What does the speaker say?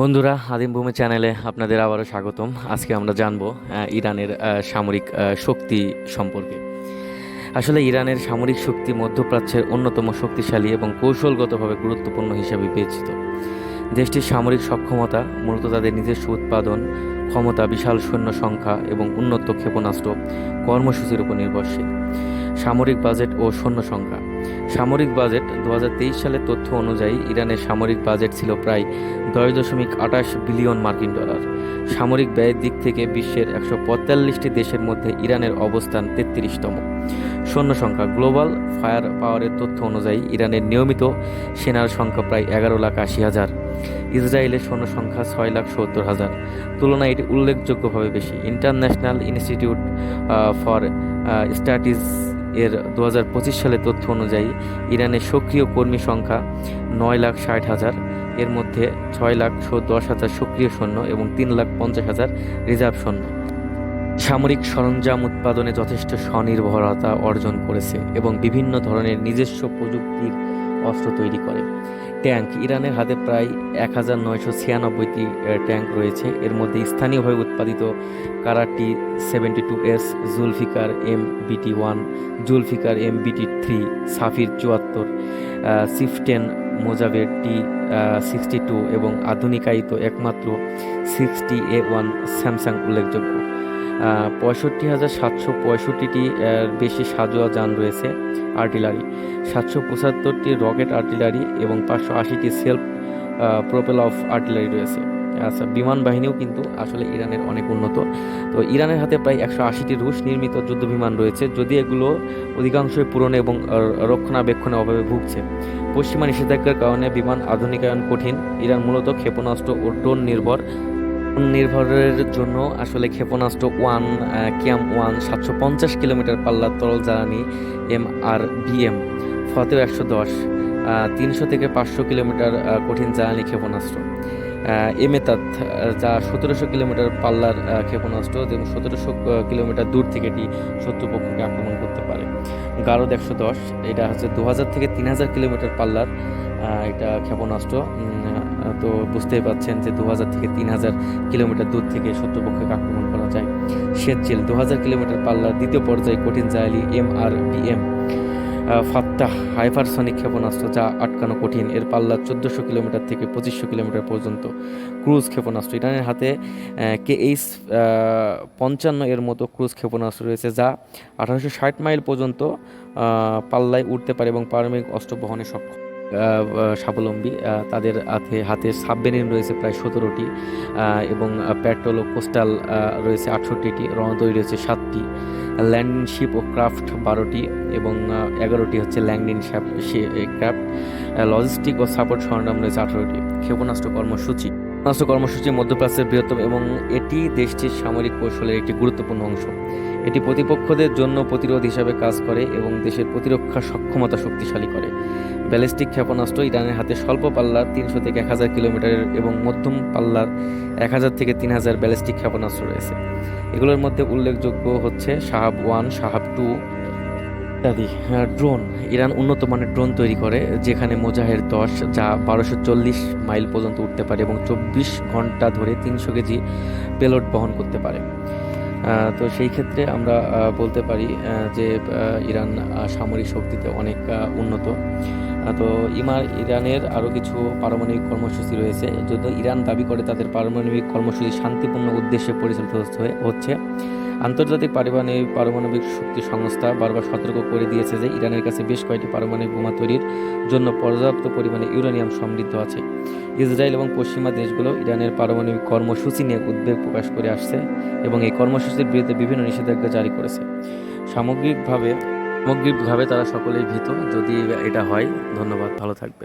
বন্ধুরা, আদিম ভূমি চ্যানেলে আপনাদের আবারও স্বাগতম। আজকে আমরা জানব ইরানের সামরিক শক্তি সম্পর্কে। আসলে ইরানের সামরিক শক্তি মধ্যপ্রাচ্যের অন্যতম শক্তিশালী এবং কৌশলগতভাবে গুরুত্বপূর্ণ হিসেবে বিবেচিত। দেশটির সামরিক সক্ষমতা, মূলত তাদের নিজস্ব উৎপাদন, ক্ষমতা, বিশাল সৈন্য সংখ্যা এবং উন্নত ক্ষেপণাস্ত্র কর্মসূচির উপর নির্ভরশীল। সামরিক বাজেট ও সৈন্য সংখ্যা। সামরিক বাজেট দু হাজার তেইশ সালের তথ্য অনুযায়ী ইরানের সামরিক বাজেট ছিল প্রায় দশ দশমিক আঠাশ বিলিয়ন মার্কিন ডলার। সামরিক ব্যয়ের দিক থেকে বিশ্বের একশো পঁয়তাল্লিশটি দেশের মধ্যে ইরানের অবস্থান তেত্রিশতম। সৈন্য সংখ্যা গ্লোবাল ফায়ার পাওয়ারের তথ্য অনুযায়ী ইরানের নিয়মিত সেনার সংখ্যা প্রায় এগারো লাখ আশি হাজার। ইসরায়েলের সৈন্য সংখ্যা ছয় লাখ সত্তর হাজার। তুলনায় এটি উল্লেখযোগ্যভাবে বেশি। ইন্টারন্যাশনাল ইনস্টিটিউট ফর স্ট্যাটিস এর দু সালের তথ্য অনুযায়ী ইরানের সক্রিয় কর্মী সংখ্যা নয় লাখ ষাট হাজার। এর মধ্যে ছয় লাখ দশ হাজার সক্রিয় সৈন্য এবং তিন লাখ পঞ্চাশ হাজার রিজার্ভ সৈন্য। সামরিক সরঞ্জাম উৎপাদনে যথেষ্ট স্বনির্ভরতা অর্জন করেছে এবং বিভিন্ন ধরনের নিজস্ব প্রযুক্তির অস্ত্র তৈরি করে। ট্যাঙ্ক, ইরানের হাতে প্রায় এক হাজার নয়শো ছিয়ানব্বইটি ট্যাঙ্ক রয়েছে। এর মধ্যে স্থানীয়ভাবে উৎপাদিত karate seventy two S, Zulfiqar M BT one, Zulfiqar M BT three, Safir চুয়াত্তর সিফটেন মোজাবের টি সিক্সটি টু এবং আধুনিকায়িত একমাত্র সিক্সটি এ ওয়ান স্যামসাং উল্লেখযোগ্য। পঁয়ষট্টি হাজার সাতশো পঁয়ষট্টিটি বেশি সাজোয়া যান রয়েছে আর্টিলারি। সাতশো পঁচাত্তরটি রকেট আর্টিলারি এবং পাঁচশো আশিটি সেলফ প্রোপেল অফ আর্টিলারি রয়েছে। আচ্ছা বিমান বাহিনীও কিন্তু আসলে ইরানের অনেক উন্নত। তো ইরানের হাতে প্রায় একশো আশিটি রুশ নির্মিত যুদ্ধ বিমান রয়েছে, যদি এগুলো অধিকাংশই পুরনো এবং রক্ষণাবেক্ষণের অভাবে ভুগছে। পশ্চিমা নিষেধাজ্ঞার কারণে বিমান আধুনিকায়ন কঠিন। ইরান মূলত ক্ষেপণাস্ত্র ও ড্রোন নির্ভর নির্ভরের জন্য আসলে ক্ষেপণাস্ত্র ওয়ান ক্যাম ওয়ান, সাতশো পঞ্চাশ কিলোমিটার পাল্লার তরল জ্বালানি এম আর বিএম ফতেও একশো দশ তিনশো থেকে পাঁচশো কিলোমিটার কঠিন জ্বালানি ক্ষেপণাস্ত্র। এমেতাত যা সতেরোশো কিলোমিটার পাল্লার ক্ষেপণাস্ত্র এবং সতেরোশো কিলোমিটার দূর থেকে এটি শত্রুপক্ষকে আক্রমণ করতে পারে। গারদ একশো দশ, এটা হচ্ছে দু হাজার থেকে তিন হাজার কিলোমিটার পাল্লার এটা ক্ষেপণাস্ত্র। তো বুঝতেই পাচ্ছেন যে দু হাজার থেকে তিন হাজার কিলোমিটার দূর থেকে শত্রুপক্ষকে আক্রমণ করা যায়। শেতচিল দু হাজার কিলোমিটার পাল্লার দ্বিতীয় পর্যায়ে কঠিন জায়ালি M R B M Fattah hypersonic ক্ষেপণাস্ত্র যা আটকানো কঠিন। এর পাল্লা চোদ্দোশো কিলোমিটার থেকে পঁচিশশো কিলোমিটার পর্যন্ত। ক্রুজ ক্ষেপণাস্ত্র, ইরানের হাতে কে এইচ পঞ্চান্ন এর মতো ক্রুজ ক্ষেপণাস্ত্র রয়েছে যা আঠারোশো ষাট মাইল পর্যন্ত পাল্লায় উঠতে পারে এবং পারমাণবিক অস্ত্র বহনে সক্ষম। স্বাবলম্বী তাদের হাতে হাতে সাবমেরিন রয়েছে প্রায় সতেরোটি এবং পেট্রোল ও কোস্টাল রয়েছে আটষট্টিটি রণতরী রয়েছে সাতটি, ল্যান্ডিং শিপ ও ক্রাফট বারোটি, এবং এগারোটি হচ্ছে ল্যান্ডিং ক্রাফট লজিস্টিক ও সাপোর্ট সরঞ্জাম রয়েছে আঠারোটি। ক্ষেপণাস্ত্র কর্মসূচি। ক্ষেপণাস্ত্র কর্মসূচি মধ্যপ্রাচ্যের বৃহত্তম এবং এটি দেশটির সামরিক কৌশলের একটি গুরুত্বপূর্ণ অংশ। এটি প্রতিপক্ষদের জন্য প্রতিরোধ হিসাবে কাজ করে এবং দেশের প্রতিরক্ষা সক্ষমতা শক্তিশালী করে। ব্যালিস্টিক ক্ষেপণাস্ত্র ইরানের হাতে স্বল্প পাল্লার তিনশো থেকে এক হাজার কিলোমিটারের এবং মধ্যম পাল্লার এক হাজার থেকে তিন হাজার ব্যালিস্টিক ক্ষেপণাস্ত্র রয়েছে। এগুলোর মধ্যে উল্লেখযোগ্য হচ্ছে সাহাব ওয়ান, সাহাব টু ইত্যাদি। ড্রোন। ইরান উন্নত মানের ড্রোন তৈরি করে, যেখানে মোজাহের দশ যা বারোশো চল্লিশ মাইল পর্যন্ত উঠতে পারে এবং চব্বিশ ঘণ্টা ধরে তিনশো কেজি পেলোড বহন করতে পারে। তো সেই ক্ষেত্রে আমরা বলতে পারি যে ইরান সামরিক শক্তিতে অনেক উন্নত। তো ইমার ইরানের আরও কিছু পারমাণবিক কর্মসূচি রয়েছে। যদিও ইরান দাবি করে তাদের পারমাণবিক কর্মসূচি শান্তিপূর্ণ উদ্দেশ্যে পরিচালিত হচ্ছে- আন্তর্জাতিক পারমাণবিক পারমাণবিক শক্তি সংস্থা বারবার সতর্ক করে দিয়েছে যে ইরানের কাছে বেশ কয়েকটি পারমাণবিক বোমা তৈরির জন্য পর্যাপ্ত পরিমাণে ইউরেনিয়াম সমৃদ্ধ আছে। ইসরায়েল এবং পশ্চিমা দেশগুলো ইরানের পারমাণবিক কর্মসূচি নিয়ে উদ্বেগ প্রকাশ করে আসছে এবং এই কর্মসূচির বিরুদ্ধে বিভিন্ন নিষেধাজ্ঞা জারি করেছে। সামগ্রিকভাবে সামগ্রিকভাবে তারা সকলেই ভীত। যদি এটা হয় ধন্যবাদ ভালো থাকবেন।